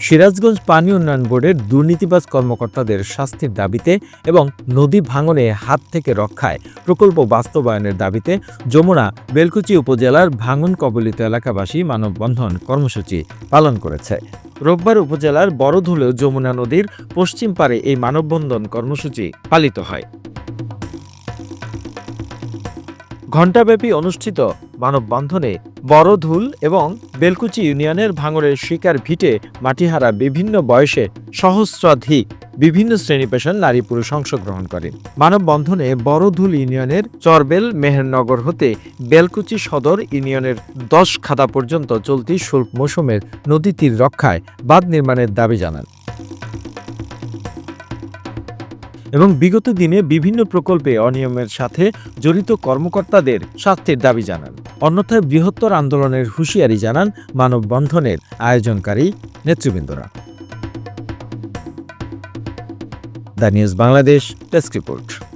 সিরাজগঞ্জ পানি উন্নয়ন বোর্ডের দুর্নীতিবাজ কর্মকর্তাদের শাস্তির দাবিতে এবং নদী ভাঙনে হাত থেকে রক্ষায় প্রকল্প বাস্তবায়নের দাবিতে যমুনা, বেলকুচি উপজেলার ভাঙন কবলিত এলাকাবাসী মানববন্ধন কর্মসূচি পালন করেছে। রোববার উপজেলার বড়ধুলেও যমুনা নদীর পশ্চিম পারে এই মানববন্ধন কর্মসূচি পালিত হয়। ঘণ্টাব্যাপী অনুষ্ঠিত মানববন্ধনে বড়ধুল এবং বেলকুচি ইউনিয়নের ভাঙরের শিকার ভিটে মাটিহারা বিভিন্ন বয়সে সহস্রাধিক বিভিন্ন শ্রেণি পেশার নারী পুরুষ অংশগ্রহণ করেন মানববন্ধনে বড়ধুল ইউনিয়নের চরবেল মেহেরনগর হতে বেলকুচি সদর ইউনিয়নের দশ খাদা পর্যন্ত চলতি শুল্ক মৌসুমের নদী তীর রক্ষায় বাঁধ নির্মাণের দাবি জানান। এবং বিগত দিনে বিভিন্ন প্রকল্পে অনিয়মের সাথে জড়িত কর্মকর্তাদের শাস্তির দাবি জানান। অন্যথায় বৃহত্তর আন্দোলনের হুঁশিয়ারি জানান মানববন্ধনের আয়োজনকারী নেতৃবৃন্দরা। The news Bangladesh desk report.